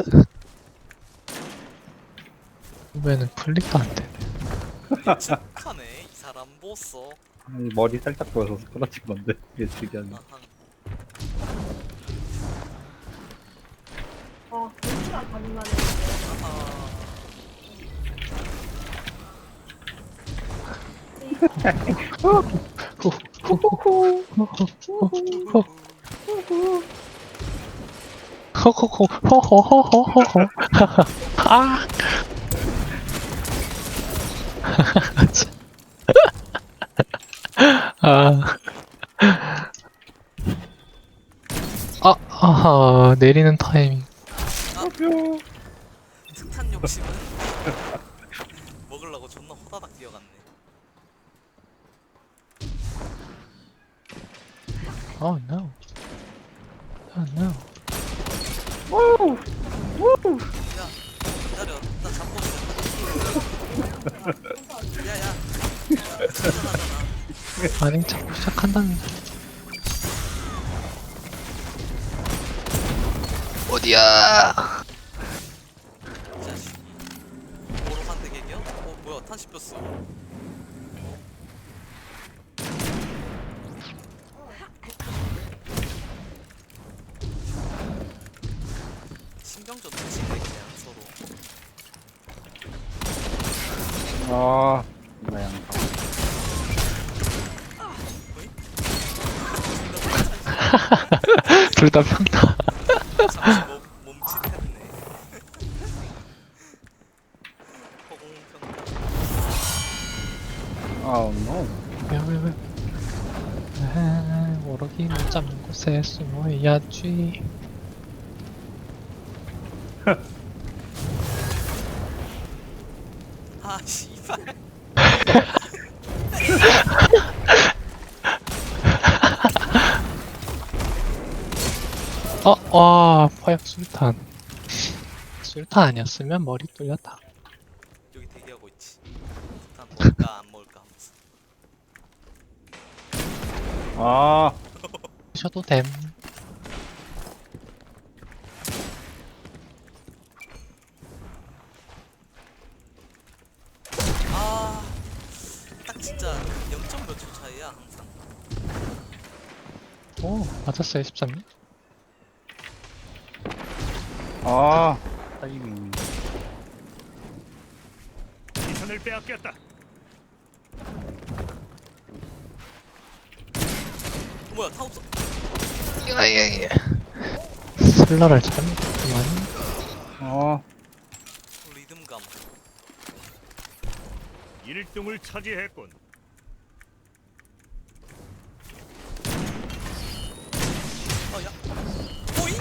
보면은 플릭도 안 되네. 착하네 이 사람 보소. 아니, 머리 살짝 보여서 스크라친 건데 이게 특이하네 아항 아, 진짜 가능하네. 아하. 호호호 호호호호호호 아 아. 아, 아하, 내리는 타이밍. 특탄 욕심은 먹으려고 존나 호다닥 뛰어갔네 Oh no. Oh no. 야 기다려 나 잡고 있어 야야 천천하잖아 아니, 자꾸 시작한다는. 어디야? 이 자식이 오로만 대개겨? 어 뭐야 탄 씹혔어 신경전 터치네 그냥 서로 아 뭐야 둘 다 평타. 몸, 몸짓했네 허공평가 아우 노 왜, 왜, 왜. 아, 모르기 못 잡는 곳에 숨어야지. 아 씨발 와, 화약 술탄. 술탄 아니었으면 머리 뚫렸다. 여기 대기하고 있지 일단 먹을까 안 먹을까 하면서 아 하셔도 됨. 아 딱 진짜 0점 몇초 차이야 항상 오, 맞았어요, 13님. 아, 타이밍 시선을 빼앗겼다. 어, 뭐야 타 없어 예, 슬러를 잘못했구만. 아 리듬감 1등을 차지했군. 어야 보잉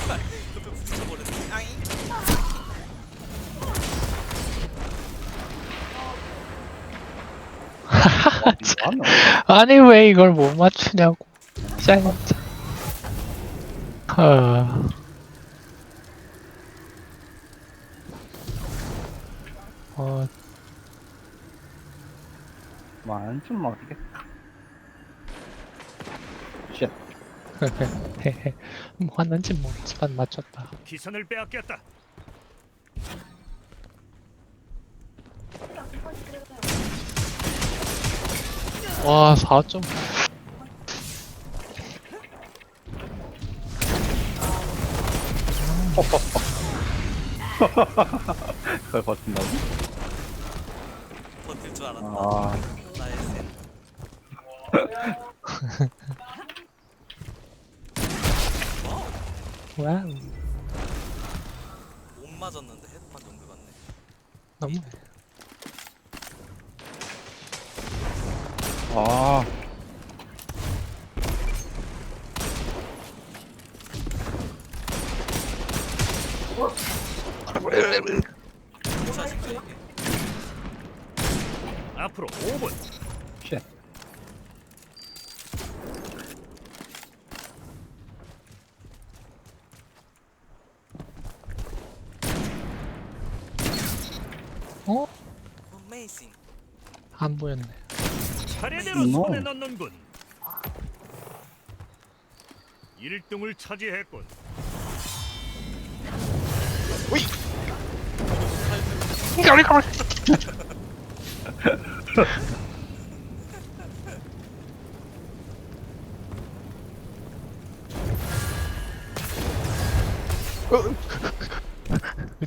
씨발 옆에 부딪혀버렸네 아잉 뭐하노 아니, 왜 이걸 못 맞추냐고. 진짜. 아, 어, 완전 막히겠다 쉣 뭐 하는지 모르지만 맞췄다. 시선을 빼앗겼다. 와, 4점. 그걸 버틴다고? 버틸 줄 알았다 아 나의 센 와우 와우. 못 맞았는데 헤드판 정도 같네 너무. 아, 이 자식들 이게 앞으로 5분. 쉣 어? 어메이징 안 보였네. 차례대로 음, 손에 뭐. 넣는군. 1등을 차지했군.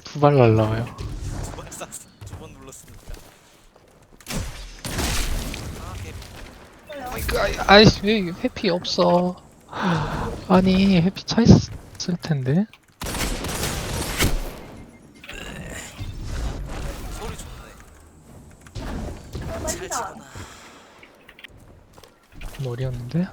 두 발 날라와요. 두번 쐈어. 두번 눌렀으니까. 아, 개 아이씨 왜 회피 없어? 아니 회피 차 있을 텐데. 소리 좋네. 잘 치구나. 머리였는데.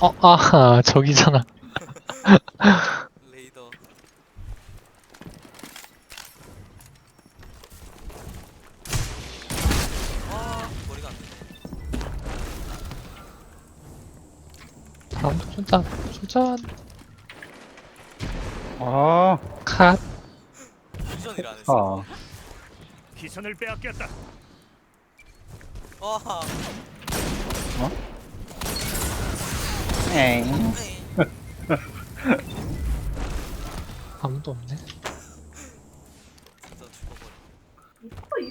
어, 아하, 저기잖아. 레이더. 아, 머리가 안 되네. 다음 출전, 출전, 아, 컷. fusion이라 안 했어. 아. 기선을 빼앗겼다. 아하. 엥. 에이. 아무도 없네. 죽어버려.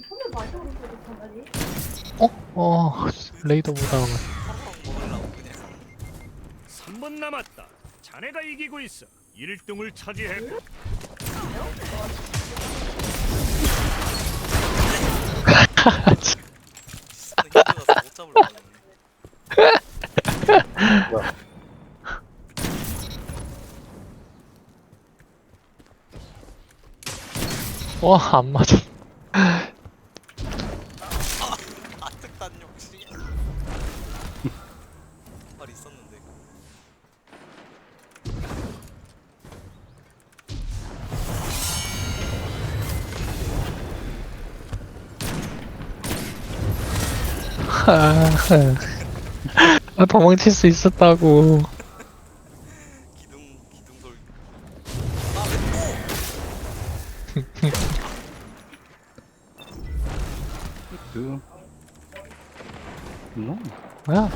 이? 어? 어, 레이더 보다가. 하루랑 먹으려고 그냥. 3분 남았다. 자네가 이기고 있어. 1등을 차지했고. 와, 안 맞아. 아, 도망칠 수 있었다고. 기둥 기둥 돌. 아왜 또? 그. 너? 뭐야?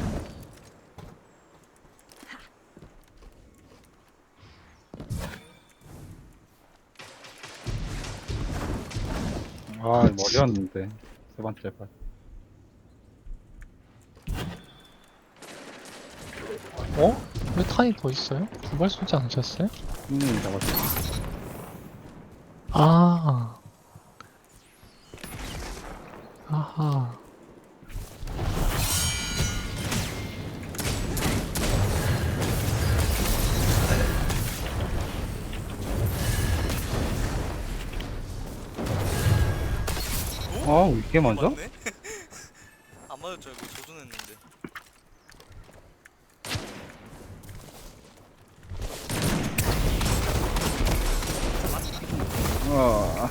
아, 머리였는데. 세 번째 발. 어? 왜 탄이 더 있어요? 두발 쏘지 않으셨어요? 음, 잡았어. 아. 아하. 아, 이게 먼저? 맞네? 안줄 알고 조준했는데. 어.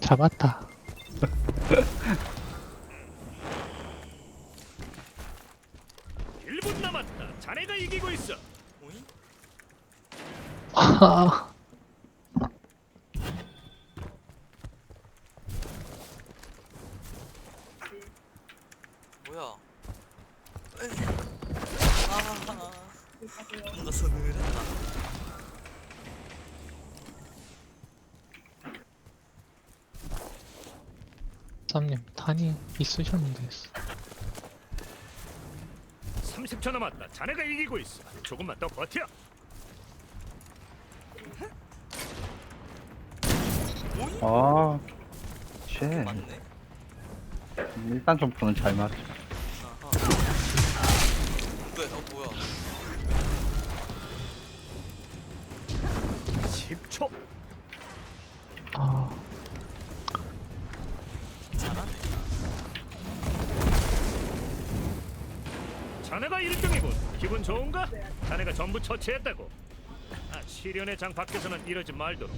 잡았다. 일 1분 남았다. 자네가 이기고 있어. 뭐야? 아. 뭔가 서늘했다. 쌈님, 탄이 있으셨는데. 30초 남았다. 자네가 이기고 있어. 조금만 더 버텨. 아. 쉣. 맞네. 일단 점프는 잘 맞. 아하. 네, 어 뭐야? 10초. 아, 자네가 1등이군. 기분 좋은가? 자네가 전부 처치했다고. 아, 시련의 장 밖에서는 이러지 말도록.